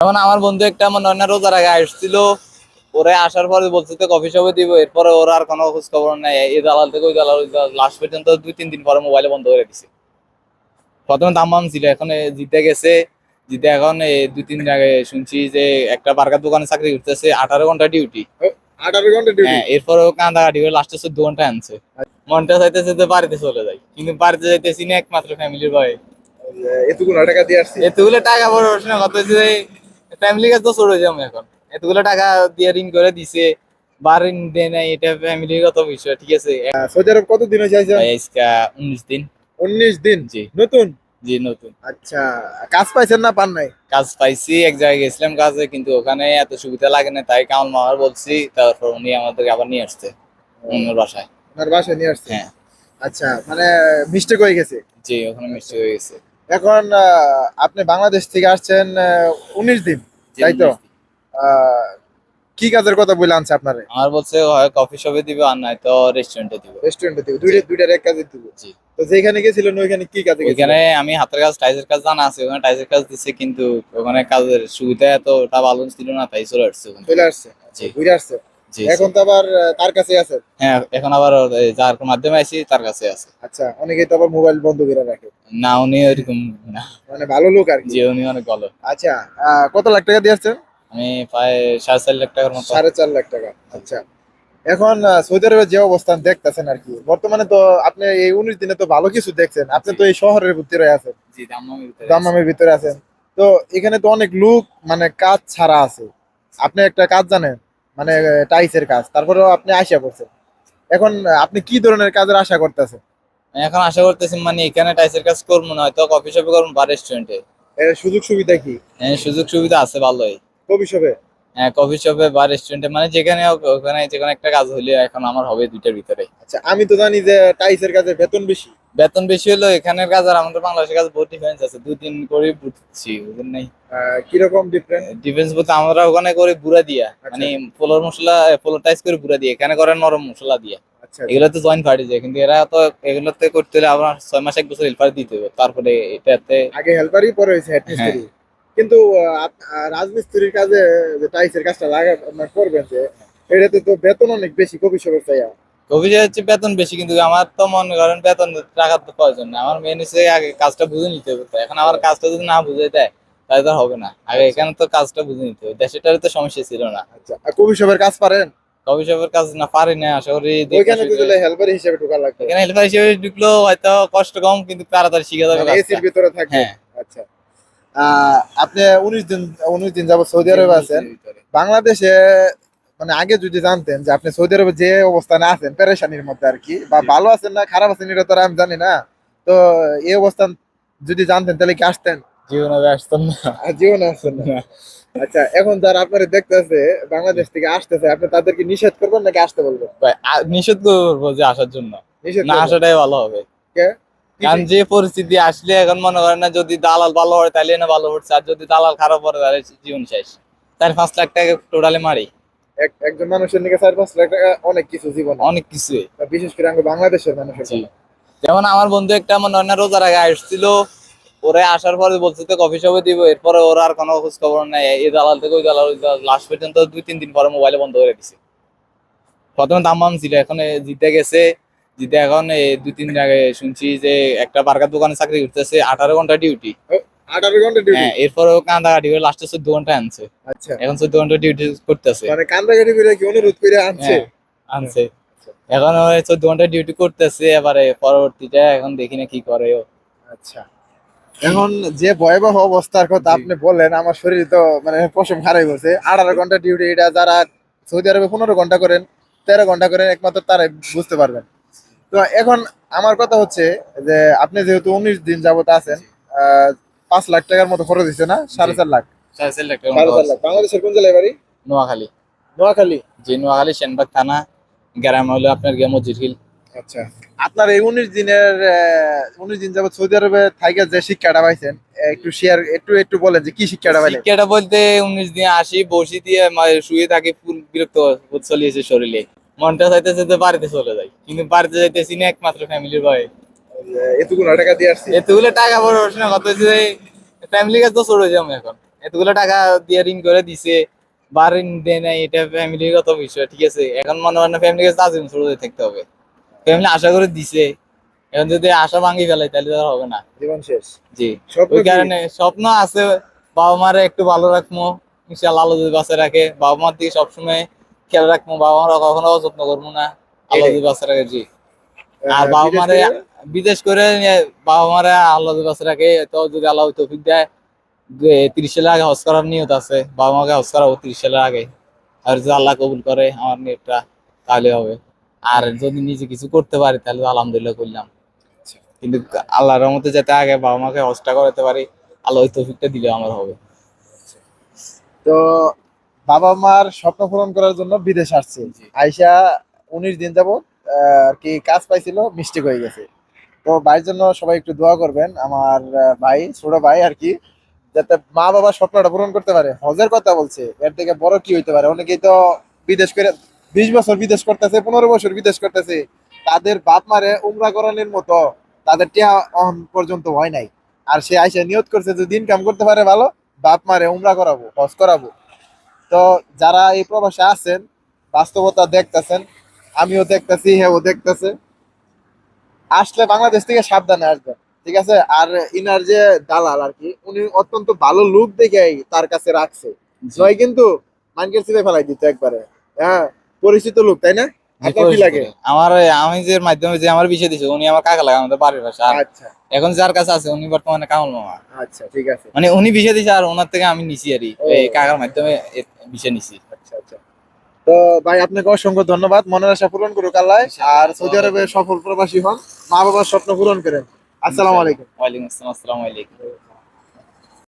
যেমন আমার বন্ধু একটা আমার নয়না রোজার আগে আসছিল। ওরে আসার পরে বলছে তো কফি শপে দিব এরপরে ওর আর কোনো খোঁজ খবর নাই। এই দালাল থেকে ওই দালাল লাস্ট পর্যন্ত দুই তিন দিন পরে মোবাইলে বন্ধ করে দিছে। প্রথমে দাম বাম ছিল এখন জিতে গেছে। জিতে এখন দুই তিন দিন আগে শুনছি যে একটা বার্গার দোকানে চাকরি করতেছে আঠারো ঘণ্টা ডিউটি আঠারো ঘণ্টা ডিউটি হ্যাঁ এরপরে ও কান্দাকাটি করে লাস্টে চোদ্দ ঘণ্টা আনছে। মনটা চাইতেছে যে বাড়িতে চলে যাই কিন্তু বাড়িতে যাইতেছি না একমাত্র ফ্যামিলির ভয়ে। এতগুলো টাকা দিয়ে আসছি এতগুলো টাকা বড় প্রশ্ন কত হচ্ছে ফ্যামিলি কাছে তো ছোট যাব এখন। এতগুলো টাকা দিয়ে ঋণ করে দিছে বা ঋণ দেয় নাই এটা ফ্যামিলিগত বিষয় ঠিক আছে? সৌদি আরব কত দিন হয়েছে আইছেন? উনিশ দিন। উনিশ দিন? জি। নতুন? জি নতুন। আচ্ছা কাজ পাইছেন না পান নাই? কাজ পাইছি এক জায়গায় গেছিলাম কাজে কিন্তু ওখানে এত সুবিধা লাগে না তাই কামাল মামার বলছি তারপর উনি আমাদেরকে আবার নিয়ে আসছে অন্য বাসায়। আপনার বাসায় নিয়ে আসছে? হ্যাঁ। আচ্ছা মানে মিস্টেক হয়ে গেছে? জি ওখানে মিষ্টি হয়ে গেছে। এখন আপনি বাংলাদেশ থেকে আসছেন উনিশ দিন তাই তো? কি কাজের কথা বলে আনছে আপনারে? আমার বলছে হয় কফি শপে দিবে আর নাই তো রেস্টুরেন্টে দিবে। রেস্টুরেন্টে দিব দুইটা দুইটার এক কাজে দিব। জি। তো যেখানে গেছিলেন ওইখানে কি কাজে ওইখানে আমি হাতের কাজ টাইসের কাজ জানা আছে ওখানে টাইসের কাজ দিচ্ছে কিন্তু ওখানে কাজের সুবিধা এতটা ভালো ছিল না তাই চলে আসছে চলে আসছে? জি। ঘুরে আসছে। এখন তো আবার তার কাছে আছে? হ্যাঁ এখন আবার যার মাধ্যমে আইছি তার কাছে আছে। আচ্ছা অনেকেই তো আবার মোবাইল বন্ধ করে রাখে। না উনি ওইরকম না। মানে ভালো লোক আর কি। জি উনি অনেক ভালো। আচ্ছা কত লাখ টাকা দিয়ে আসছেন? আমি প্রায় সাড়ে চার লাখ টাকার মতো। সাড়ে চার লাখ টাকা আচ্ছা। এখন সৌদি আরবের যে অবস্থান দেখতেছেন আর কি বর্তমানে তো আপনি এই উনিশ দিনে তো ভালো কিছু দেখছেন। আপনি তো এই শহরের ভিতরে আছেন। জি আছে। ভিতরে আছেন। তো এখানে তো অনেক লোক মানে কাজ ছাড়া আছে। আপনি একটা কাজ জানেন মানে টাইসের কাজ। তারপরেও আপনি আশা করছেন। এখন আপনি কি ধরনের কাজের আশা করতেছেন? এখন আশা করতেছি মানে এখানে টাইসের কাজ করব না হয়তো কফি শপে করব বা রেস্টুরেন্টে এর সুযোগ সুবিধা কি? হ্যাঁ সুযোগ সুবিধা আছে ভালোই। ভবিষ্যতে হ্যাঁ কফি শপে বা রেস্টুরেন্টে মানে যেখানে ওখানে যে কোনো একটা কাজ হলে এখন আমার হবে দুইটার ভিতরে। আচ্ছা আমি তো জানি যে টাইসের কাজের বেতন বেশি। বেতন বেশি হলো এখানের কাজ আর আমাদের বাংলাদেশের কাজ বহুত ডিফারেন্স আছে। দুই দিন করে বুঝছি বুঝলেন নাই? কীরকম ডিফারেন্ট ডিফেন্স বলতে আমরা ওখানে করে বুড়া দিয়া আচ্ছা। মানে পোলার মশলা পোলার টাইস করে বুড়া দিয়ে এখানে করে নরম মশলা দিয়া। আচ্ছা এগুলো তো জয়েন্ট ফাটি যায় কিন্তু এরা তো এগুলোতে করতে হলে আপনার ছয় মাস এক বছর হেল্পার দিতে হবে। তারপরে এটাতে আগে হেল্পারই পরে হয়েছে হেড মিস্ত্রি কিন্তু রাজমিস্ত্রির কাজে যে টাইসের কাজটা লাগা আপনার করবেন যে এটাতে তো বেতন অনেক বেশি কবি সবের কবি হচ্ছে বেতন বেশি কিন্তু আমার তো মনে করেন বেতন টাকার তো প্রয়োজন না আমার মেন হচ্ছে আগে কাজটা বুঝে নিতে হবে এখন আমার কাজটা যদি না বুঝে দেয় তাহলে তো হবে না। আগে এখানে তো কাজটা বুঝে নিতে হবে। দেশেটার তো সমস্যা ছিল না। আচ্ছা কবি সবের কাজ পারেন? কবি সবের কাজ না পারি না। আশা করি ওইখানে তো হেল্পার হিসেবে ঢোকা লাগবে। এখানে হেল্পার হিসেবে ঢুকলেও হয়তো কষ্ট কম কিন্তু তাড়াতাড়ি শিখে যাবে মানে এসির ভিতরে থাকবে। হ্যাঁ। আচ্ছা। আপনি উনিশ দিন উনিশ দিন যাবত সৌদি আরবে আছেন। বাংলাদেশে মানে আগে যদি জানতেন যে আপনি সৌদি আরবে যে অবস্থানে আছেন পেরেশানির মধ্যে আর কি বা ভালো আছেন না খারাপ আছেন এটা তো আমি জানি না। তো এই অবস্থান যদি জানতেন তাহলে কি আসতেন? জীবনে আসতাম না। জীবনে আসছেন না। আচ্ছা এখন যারা আপনারা দেখতেছে বাংলাদেশ থেকে আসতেছে আপনি তাদেরকে নিষেধ করবেন নাকি আসতে বলবেন? ভাই, নিষেধ করব যে আসার জন্য। নিষেধ না আসাটাই ভালো হবে। কে? কারণ যে পরিস্থিতি আসলে এখন মনে করেন না যদি দালাল ভালো হয় তাহলে না ভালো হচ্ছে আর যদি দালাল খারাপ হয় তাহলে জীবন শেষ। তার পাঁচ লাখ টাকা টোটালি মারি। একজন মানুষের নিকে চার পাঁচ লাখ টাকা অনেক কিছু জীবনে। অনেক কিছুই বা বিশেষ করে আমাদের বাংলাদেশের মানুষের যেমন আমার বন্ধু একটা আমার নয়না রোজার আগে আসছিল ওরে আসার পরে বলছে তো কফি শপে দিব এরপরে ওর আর কোনো খোঁজ খবর নাই। এই দালাল থেকে ওই দালাল লাস্ট পর্যন্ত দুই তিন দিন পরে মোবাইলে বন্ধ করে দিছে। প্রথমে দাম বাম ছিল এখন জিতে গেছে। জিতে এখন দুই তিন দিন আগে শুনছি যে একটা বার্গার দোকানে চাকরি করতেছে আঠারো ঘণ্টা ডিউটি আঠারো ঘণ্টা ডিউটি হ্যাঁ কান্দাকাটি করে লাস্টে চোদ্দ ঘণ্টা আনছে। আচ্ছা। এখন চোদ্দ ঘণ্টা ডিউটি করতেছে। মানে কান্দাকাটি করে কি অনুরোধ করে আনছে? হ্যাঁ, আনছে। এখন ওই ঘণ্টা ডিউটি করতেছে এবারে পরবর্তীতে এখন দেখি না কি করে ও। আচ্ছা। এখন যে ভয়াবহ অবস্থার কথা আপনি বললেন আমার শরীর তো মানে পশম খারাই বলছে আঠারো ঘণ্টা ডিউটি এটা যারা সৌদি আরবে পনেরো ঘণ্টা করেন তেরো ঘণ্টা করেন একমাত্র তারাই বুঝতে পারবেন। তো এখন আমার কথা হচ্ছে যে আপনি যেহেতু উনিশ দিন যাবত আছেন আহ, পাঁচ লাখ টাকার মতো খরচ দিচ্ছে না? সাড়ে চার লাখ? সাড়ে চার লাখ সাড়ে চার লাখ। বাংলাদেশের কোন জেলায় বাড়ি? নোয়াখালী। নোয়াখালী। যে নোয়াখালী সেনবাগ থানা গ্রাম হলো আপনার গিয়ে মসজিদ হিল। আচ্ছা। আপনার এই উনিশ দিনের উনিশ দিন যাবত সৌদি আরবে থাইকে যে শিক্ষাটা পাইছেন একটু শেয়ার একটু একটু বলেন যে কি শিক্ষাটা পাইলেন? শিক্ষাটা বলতে উনিশ দিন আসি বসি দিয়ে মা- শুয়ে থাকি ফুল বিরক্ত চলিয়েছে শরীরে। মনটা চাইতেছে যে বাড়িতে চলে যাই কিন্তু বাড়িতে যাইতেছি না একমাত্র ফ্যামিলির ভয়ে। এতগুলো টাকা দিয়ে আসছি এতগুলো টাকা বড় প্রশ্ন কত হচ্ছে ফ্যামিলি কাছে তো ছোট এখন। এতগুলো টাকা দিয়ে ঋণ করে দিছে বা ঋণ দেয় নাই এটা ফ্যামিলিগত বিষয় ঠিক আছে? এখন মনে হয় না ফ্যামিলি কাছে তাজিম শুরু থাকতে হবে। ফ্যামিলি আশা করে দিছে এখন যদি আশা ভাঙি ফেলে তাহলে আর হবে না। জীবন শেষ। জি। স্বপ্ন ওই কারণে স্বপ্ন আছে বাবা মারে একটু ভালো রাখব ইনশাল্লাহ আল্লাহ যদি বাঁচে রাখে। বাবা মার দিকে সবসময় খেয়াল রাখব বাবা মারা কখনো যত্ন করব না আল্লাহ যদি বাঁচে রাখে জি। আর বাবা মারে? বিদেশ করে বাবা মারা আল্লাহ রাখে তো যদি আল্লাহ তৌফিক দেয় তিরিশ সালের আগে হজ করার নিয়ত আছে বাবা মাকে হজ করাবো তিরিশ সালের আগে। আর যদি আল্লাহ কবুল করে আমার নিয়তটা তাহলে হবে। আর যদি নিজে কিছু করতে পারি তাহলে তো আলহামদুলিল্লাহ করলাম। কিন্তু আল্লাহর রহমতে যাতে আগে বাবা মাকে হজটা করাতে পারি আল্লাহ তৌফিকটা দিলে আমার হবে। তো বাবা মার স্বপ্ন পূরণ করার জন্য বিদেশ আসছে। আইসা উনিশ দিন যাবত আর কি কাজ পাইছিল মিস্টেক হয়ে গেছে। তো ভাইয়ের জন্য সবাই একটু দোয়া করবেন, আমার ভাই, ছোট ভাই আর কি, যাতে মা বাবার স্বপ্নটা পূরণ করতে পারে। হজের কথা বলছে, এর থেকে বড় কি হইতে পারে? অনেকেই তো বিদেশ করে, বিশ বছর বিদেশ করতেছে, পনেরো বছর বিদেশ করতেছে, তাদের বাপ মারে উমরা করানোর মতো তাদের টিয়া পর্যন্ত হয় নাই। আর সে আইসা নিয়ত করছে যদি ইনকাম করতে পারে ভালো, বাপ মারে উমরা করাবো, হজ করাবো। তো যারা এই প্রবাসে আছেন, বাস্তবতা দেখতেছেন, আমিও দেখতেছি হ্যাঁ ও দেখতেছে। আসলে বাংলাদেশ থেকে সাবধানে আসবেন ঠিক আছে? আর ইনার যে দালাল আর কি উনি অত্যন্ত ভালো লুক দেখেই তার কাছে রাখছে। নয় কিন্তু মানকের সিলে ফেলাই দিত একবারে। হ্যাঁ পরিচিত লোক তাই না? আমার আমি যে মাধ্যমে যে আমার বিষয় দিছে উনি আমার কাকা লাগে আমাদের বাড়ির পাশে। আচ্ছা। এখন যার কাছে আছে উনি বর্তমানে কামল মামা। আচ্ছা ঠিক আছে। মানে উনি বিষয় দিছে আর ওনার থেকে আমি নিছি আর কাকার মাধ্যমে বিষয় নিছি। তো ভাই আপনাকে অসংখ্য ধন্যবাদ। মনের আশা পূরণ করুক আল্লাহ। আর সৌদি আরবে সফল প্রবাসী হন। মা বাবার স্বপ্ন পূরণ করেন। আসসালামু আলাইকুম। ওয়ালাইকুম আসসালাম আসসালামু আলাইকুম।